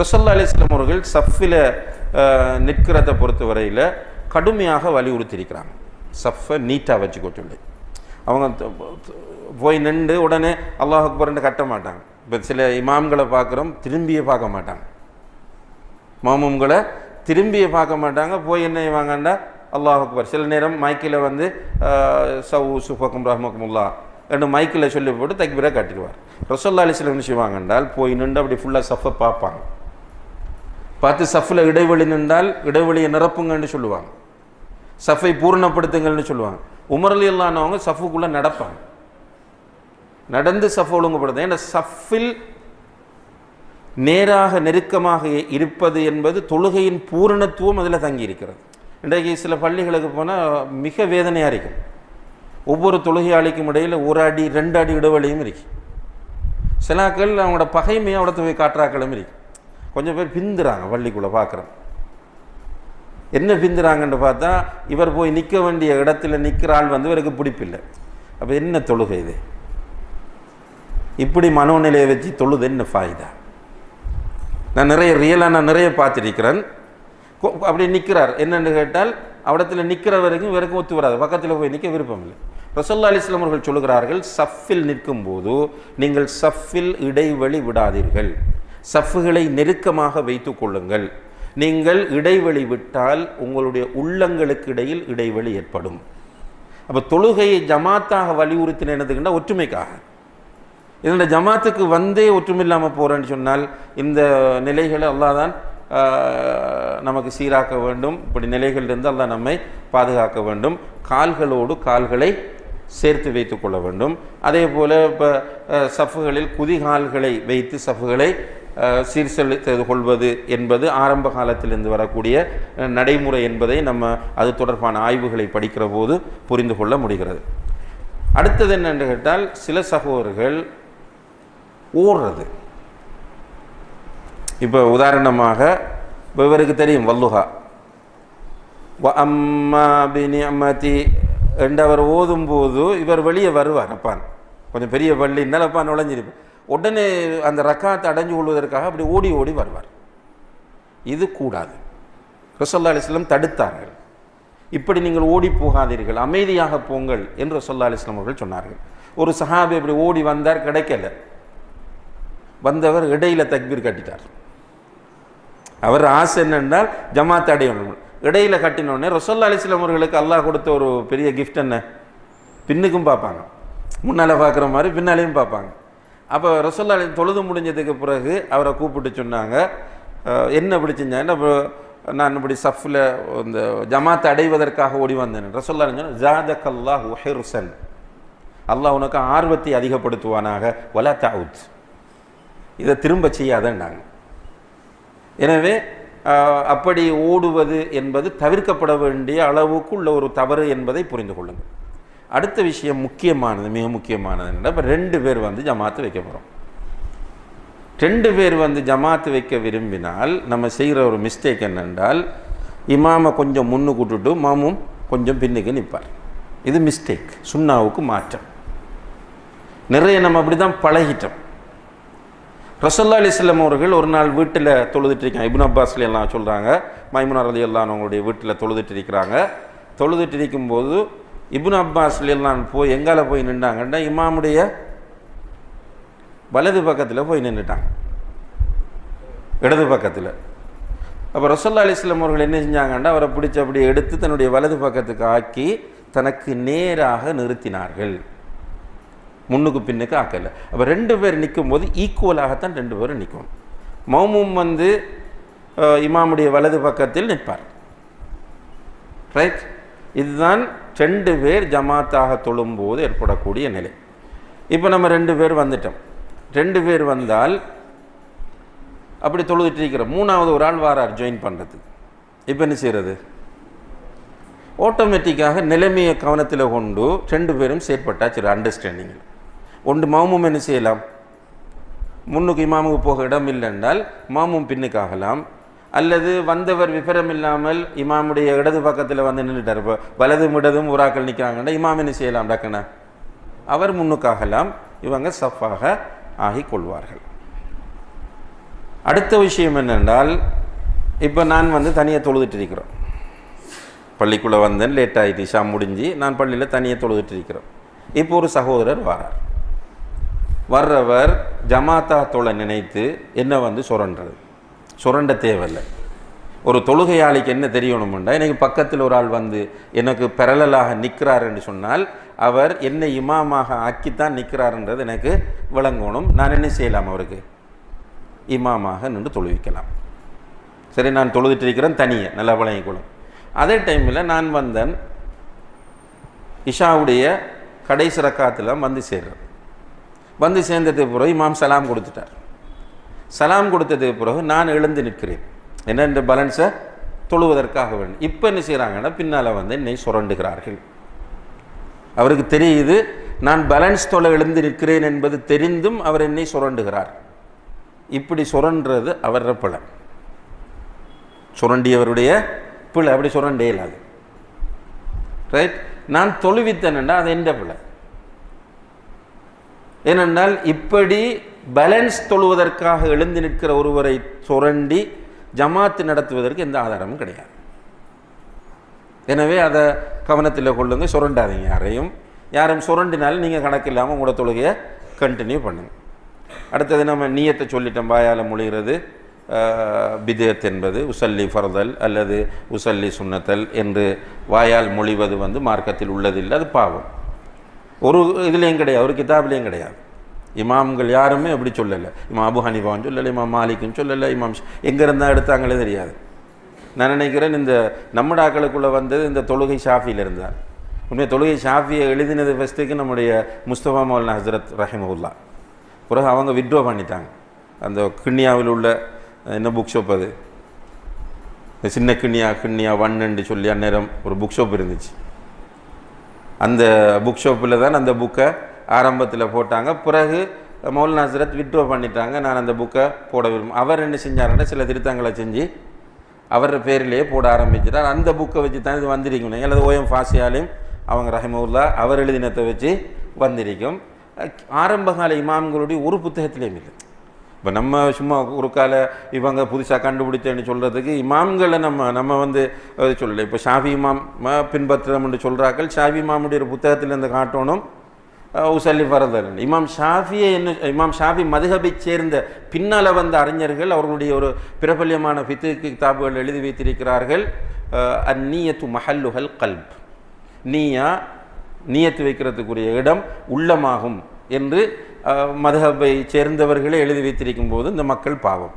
ரசல்லா அலிஸ்லாம் அவர்கள் சஃபில் நிற்கிறத பொறுத்தவரையில் கடுமையாக வலியுறுத்தியிருக்கிறாங்க சஃப்பை நீட்டாக வச்சுக்கோ சொல்லி அவங்க போய் நின்று உடனே அல்லாஹ் அக்பர்னு கட்ட மாட்டாங்க. இப்போ சில இமாம்களை பார்க்குறோம் திரும்பியே பார்க்க மாட்டாங்க. மாமும்களை திரும்பியே பார்க்க மாட்டாங்க. போய் என்ன செய்வாங்கண்டா அல்லாஹ் அக்பர். சில நேரம் மைக்கில் வந்து சவு சுஃபக்கும் ரஹமக்குமுல்லா என்று மைக்கில் சொல்லி போட்டு தக்பீரை கட்டிடுவார். ரசோல்லா அலிஸ்லம் என்ன செய்வாங்க என்றால் போய் நின்று அப்படி ஃபுல்லாக சஃபை பார்ப்பாங்க. பார்த்து சஃபில் இடைவெளி நின்றால் இடைவெளியை நிரப்புங்கன்னு சொல்லுவாங்க. சஃபை பூரணப்படுத்துங்கள்னு சொல்லுவாங்க. உமரலி இல்லாதவங்க சஃபுக்குள்ளே நடப்பாங்க. நடந்து சஃப் ஒழுங்குபடுது ஏன்னா சஃபில் நேராக நெருக்கமாக இருப்பது என்பது தொழுகையின் பூரணத்துவம் அதில் தங்கி இருக்கிறது இன்றைக்கு சில பள்ளிகளுக்கு போனால் மிக வேதனையாக இருக்கும். ஒவ்வொரு தொழுகையாளிக்கும் இடையில் ஒரு அடி ரெண்டு அடி இடைவெளியும் இருக்கு. சிலாக்கள் அவங்களோட பகைமையை அவடத்து போய் காட்டுறாக்களும் இருக்குது கொஞ்சம் பேர் பிந்துறாங்க பள்ளிக்குள்ளே பார்க்குறோம் என்ன பிந்துறாங்கன்னு பார்த்தா இவர் போய் நிற்க வேண்டிய இடத்துல நிற்கிற ஆள் வந்து இவருக்கு பிடிப்பில்லை. அப்போ என்ன தொழுகை இது? இப்படி மனோநிலையை வச்சு தொழுது என்ன ஃபாயுதா? நான் நிறைய ரியலாக நான் நிறைய பார்த்துருக்கிறேன். அப்படி நிற்கிறார் என்னென்னு கேட்டால் அவடத்தில் நிற்கிற வரைக்கும் இவருக்கு ஒத்து வராது. பக்கத்தில் போய் நிற்க விருப்பம் இல்லை. ரசோல்லா அலிஸ்லாம் அவர்கள் சொல்லுகிறார்கள் சஃப்பில் நிற்கும்போது நீங்கள் சஃப்பில் இடைவெளி விடாதீர்கள். சஃப்புகளை நெருக்கமாக வைத்து கொள்ளுங்கள். நீங்கள் இடைவெளி விட்டால் உங்களுடைய உள்ளங்களுக்கு இடையில் இடைவெளி ஏற்படும். அப்போ தொழுகையை ஜமாத்தாக வலியுறுத்தின ஒற்றுமைக்காக. இதனோட ஜமாத்துக்கு வந்தே ஒற்றுமை இல்லாமல் போகிறேன்னு சொன்னால் இந்த நிலைகளை அல்லாதான் நமக்கு சீராக்க வேண்டும். இப்படி நிலைகளிலிருந்து அல்லாஹ் நம்மை பாதுகாக்க வேண்டும். கால்களோடு கால்களை சேர்த்து வைத்து கொள்ள வேண்டும். அதே போல் இப்போ சஃப்புகளில் குதிகால்களை வைத்து சஃப்புகளை அஹ், சீர்செலுத்து கொள்வது என்பது ஆரம்ப காலத்திலிருந்து வரக்கூடிய நடைமுறை என்பதை நம்ம அது தொடர்பான ஆய்வுகளை படிக்கிற போது புரிந்து கொள்ள முடிகிறது. அடுத்தது என்னென்று கேட்டால் சில சகோதரர்கள் ஓடுறது இப்போ உதாரணமாக இவருக்கு தெரியும் வல்லுகா. வ அம்மா பினியமதி என்று அவர் ஓதும்போது இவர் வெளியே வருவார் அப்பான். கொஞ்சம் பெரிய பள்ளி இருந்தால் அப்பா நுழைஞ்சிருப்பார் உடனே அந்த ரக்காத்தை அடைஞ்சு கொள்வதற்காக அப்படி ஓடி ஓடி வருவார். இது கூடாது. ரசல்லா அலிஸ்லம் தடுத்தார்கள். இப்படி நீங்கள் ஓடி போகாதீர்கள் அமைதியாக போங்கள் என்று ரசல்லா அலிஸ்லாம் அவர்கள் சொன்னார்கள். ஒரு சஹாபி இப்படி ஓடி வந்தார் கிடைக்கல. வந்தவர் இடையில் தக்பீர் கட்டிட்டார். அவர் ஆசை என்னென்றால் ஜமாத் அடையணும். இடையில் கட்டினோடனே ரசோல்லா அலிஸ்லாம் அவர்களுக்கு அல்லாஹ் கொடுத்த ஒரு பெரிய கிஃப்ட் என்ன? பின்னுக்கும் பார்ப்பாங்க. முன்னால் பார்க்குற மாதிரி பின்னாலேயும் பார்ப்பாங்க. அப்போ ரசோல்லா அலி தொழுது முடிஞ்சதுக்கு பிறகு அவரை கூப்பிட்டு சொன்னாங்க. என்ன இப்படி செஞ்சாங்கன்னா நான் இப்படி சஃப்பில் இந்த ஜமாத் அடைவதற்காக ஓடி வந்தேன். ரசோல்லா சொன்ன ஜாதக் அல்லாஹ் ஹெர்சன் அல்லாஹ் உனக்கு ஆர்வத்தை அதிகப்படுத்துவானாக. வலா தாவுத் இதை திரும்ப செய்யாதன்னாங்க. எனவே அப்படி ஓடுவது என்பது தவிர்க்கப்பட வேண்டிய அளவுக்கு உள்ள ஒரு தவறு என்பதை புரிந்து கொள்ளுங்கள். அடுத்த விஷயம் முக்கியமானது மிக முக்கியமானது இப்போ ரெண்டு பேர் வந்து ஜமாத்து வைக்க போகிறோம் ரெண்டு பேர் வந்து ஜமாத்து வைக்க விரும்பினால் நம்ம செய்கிற ஒரு மிஸ்டேக் என்னென்றால் இமாமை கொஞ்சம் முன்னு கூட்டுட்டு மாமும் கொஞ்சம் பின்னுக்கு நிற்பார். இது மிஸ்டேக் சுண்ணாவுக்கு மாற்றம். நிறைய நம்ம அப்படி தான் பழகிட்டோம் ரசல்லா அலிஸ்லாம் அவர்கள் ஒரு நாள் வீட்டில் தொழுதுட்டு இருக்காங்க. இபின் அப்பாஸ்ல எல்லாம் சொல்கிறாங்க மைமுனார் அலி எல்லாம் அவங்களுடைய வீட்டில் தொழுதுட்டு இருக்கிறாங்க. தொழுதுட்டு இருக்கும்போது இபுன் அப்பாஸ்ல போய் எங்கால போய் நின்றாங்கன்னா இமாமுடைய வலது பக்கத்தில் போய் நின்றுட்டாங்க இடது பக்கத்தில். அப்போ ரசோல்லா அலிஸ்லாம் அவர்கள் என்ன செஞ்சாங்கன்னா அவரை பிடிச்சி அப்படி எடுத்து தன்னுடைய வலது பக்கத்துக்கு ஆக்கி தனக்கு நேராக நிறுத்தினார்கள். முன்னுக்கு பின்னுக்கு ஆக்கல. அப்போ ரெண்டு பேர் நிற்கும் போது ஈக்குவலாகத்தான் ரெண்டு பேரும் நிற்கும் மௌமும் வந்து இமாமுடைய வலது பக்கத்தில் நிற்பார். ரைட் இதுதான் ரெண்டு பேர் ஜமாத்தாக தொழும்போது ஏற்படக்கூடிய நிலை. இப்போ நம்ம ரெண்டு பேர் வந்துட்டோம். ரெண்டு பேர் வந்தால் அப்படி தொழுதுட்டு இருக்கிறோம் மூணாவது ஒரு ஆள் வாரார் ஜாயின் பண்ணுறதுக்கு இப்போ என்ன செய்கிறது ஆட்டோமேட்டிக்காக நிலைமையை கவனத்தில் கொண்டு ரெண்டு பேரும் செயற்பட்டாச்சு அண்டர்ஸ்டாண்டிங்கில் ஒன்று மாமும் என்ன செய்யலாம்? முன்னுக்கு இமாமுக்கு போக இடம் இல்லை என்றால் மாமும் பின்னுக்காகலாம் அல்லது வந்தவர் விபரம் இல்லாமல் இமாமுடைய இடது பக்கத்தில் வந்து நின்றுட்டார். இப்போ வலது இடதும் உராக்கள் நிற்கிறாங்கன்னா இமாம் என்ன செய்யலாம் டக்குனா அவர் முன்னுக்காகலாம் இவங்க சஃபாக ஆகி கொள்வார்கள். அடுத்த விஷயம் என்னென்றால் இப்போ நான் வந்து தனியாக தொழுதுட்டு இருக்கிறோம் பள்ளிக்குள்ளே வந்தேன் லேட் ஆகிட்டு முடிஞ்சு நான் பள்ளியில் தனியாக தொழுதுட்டு இருக்கிறோம் இப்போ ஒரு சகோதரர் வரார். வர்றவர் ஜமாத்தா தொலை நினைத்து என்ன வந்து சுரன்றது சுரண்ட தேவையில்லை. ஒரு தொழுகையாளிக்கு என்ன தெரியணும்னா எனக்கு பக்கத்தில் ஒரு ஆள் வந்து எனக்கு பெரலலாக நிற்கிறார் என்று சொன்னால் அவர் என்னை இமாமாக ஆக்கித்தான் நிற்கிறாருன்றது எனக்கு விளங்கணும். நான் என்ன செய்யலாம் அவருக்கு? இமாமாக நின்று தொழுவிக்கலாம். சரி நான் தொழுதுட்டு இருக்கிறேன் தனியை நல்லா விளங்கிக்கொள்ளும் அதே டைமில் நான் வந்தேன். இஷாவுடைய கடைசி ரக்காத்தில் வந்து சேர்றேன். வந்து சேர்ந்ததுக்கு பிறகு இமாம் சலாம் கொடுத்துட்டார். சலாம் கொடுத்ததுக்கு பிறகு நான் எழுந்து நிற்கிறேன். என்ன இந்த பேலன்ஸை தொழுவதற்காக வேண்டும் இப்போ என்ன செய்கிறாங்கன்னா பின்னால் வந்து என்னை சுரண்டுகிறார்கள். அவருக்கு தெரியுது நான் பேலன்ஸ் தொலை எழுந்து நிற்கிறேன் என்பது தெரிந்தும் அவர் என்னை சுரண்டுகிறார். இப்படி சுரண்டுறது அவர பிழை சுரண்டியவருடைய பிழை அப்படி சுரண்டே இல்லாது ரைட் நான் தொழுவித்தேன்டா அது எந்த பிழை? ஏனென்றால் இப்படி பேலன்ஸ் தொழுவதற்காக எழுந்து நிற்கிற ஒருவரை சுரண்டி ஜமாத்து நடத்துவதற்கு எந்த ஆதாரமும் கிடையாது. எனவே அதை கவனத்தில் கொள்ளுங்க சுரண்டாதீங்க யாரையும். யாரும் சுரண்டினாலும் நீங்கள் கணக்கு இல்லாமல் உங்களோட தொழுகையை கண்டினியூ பண்ணுங்க. அடுத்தது நம்ம நீயத்தை சொல்லிட்டோம் வாயால் மொழிகிறது. பிதேத் என்பது உசல்லி ஃபர்தல் அல்லது உசல்லி சுண்ணத்தல் என்று வாயால் மொழிவது வந்து மார்க்கத்தில் உள்ளதில்லை அது பாவம். ஒரு இதுலேயும் கிடையாது ஒரு கிதாப்லேயும் கிடையாது. இமாம்கள் யாருமே அப்படி சொல்லலை. இமாம் அபு ஹனிஃபாவும் சொல்லலை இமாம் மாலிக்குன்னு சொல்லலை இமாம் எங்கே இருந்தால் எடுத்தாங்களே தெரியாது. நான் நினைக்கிறேன் இந்த நம்மடாக்களுக்குள்ளே வந்தது இந்த தொழுகை ஷாஃபியில் இருந்தார் உண்மை தொழுகை ஷாஃபியை எழுதினது ஃபஸ்ட்டுக்கு நம்முடைய முஸ்தபா மௌலானா ஹசரத் ரஹிமவுல்லா பிறகு அவங்க விட்ரோ பண்ணிட்டாங்க. அந்த கிண்ணியாவில் உள்ள என்ன புக் ஷாப் அது? இந்த சின்ன கிண்ணியா கிண்ணியா வண்ணுன்னு சொல்லி அந்நேரம் ஒரு புக் ஷாப் இருந்துச்சு. அந்த புக் ஷாப்பில் தான் அந்த புக்கை ஆரம்பத்தில் போட்டாங்க. பிறகு மௌல் ஹசரத் விட்ரோ பண்ணிட்டாங்க. நான் அந்த புக்கை போட விரும்பும். அவர் என்ன செஞ்சாருன்னா சில திருத்தங்களை செஞ்சு அவர் பேரிலேயே போட ஆரம்பிச்சிட்டார் அந்த புக்கை வச்சு தான் இது வந்திருக்கணும். அல்லது ஓஎம் ஃபாசியாலையும் அவங்க ரஹிமவுல்லா அவர் எழுதினத்தை வச்சு வந்திருக்கும். ஆரம்பகால இமாம்களுடைய ஒரு புத்தகத்திலையும் இல்லை. இப்போ நம்ம சும்மா ஒரு கால இவங்க புதுசாக கண்டுபிடிச்சேன்னு சொல்கிறதுக்கு இமாம்களை நம்ம நம்ம வந்து சொல்லலை. இப்போ ஷாஃபி இமாம் பின்பற்றுறோம்னு சொல்கிறார்கள் ஷாஃபி இமாமுடைய புத்தகத்தில் இருந்து காட்டணும். உசல்லி பரதன் இமாம் ஷாஃபியை என்ன இமாம் ஷாஃபி மதுஹபை சேர்ந்த பின்னால் வந்த அறிஞர்கள் அவர்களுடைய ஒரு பிரபல்யமான பித்துக்கு கிதாபுகள் எழுதி வைத்திருக்கிறார்கள். அந்நீயத்து மஹல்லுஹல் கல்ப். நீயா நீயத்து வைக்கிறதுக்குரிய இடம் உள்ளமாகும் என்று மதுஹபை சேர்ந்தவர்களே எழுதி வைத்திருக்கும் போது இந்த மக்கள் பாவம்.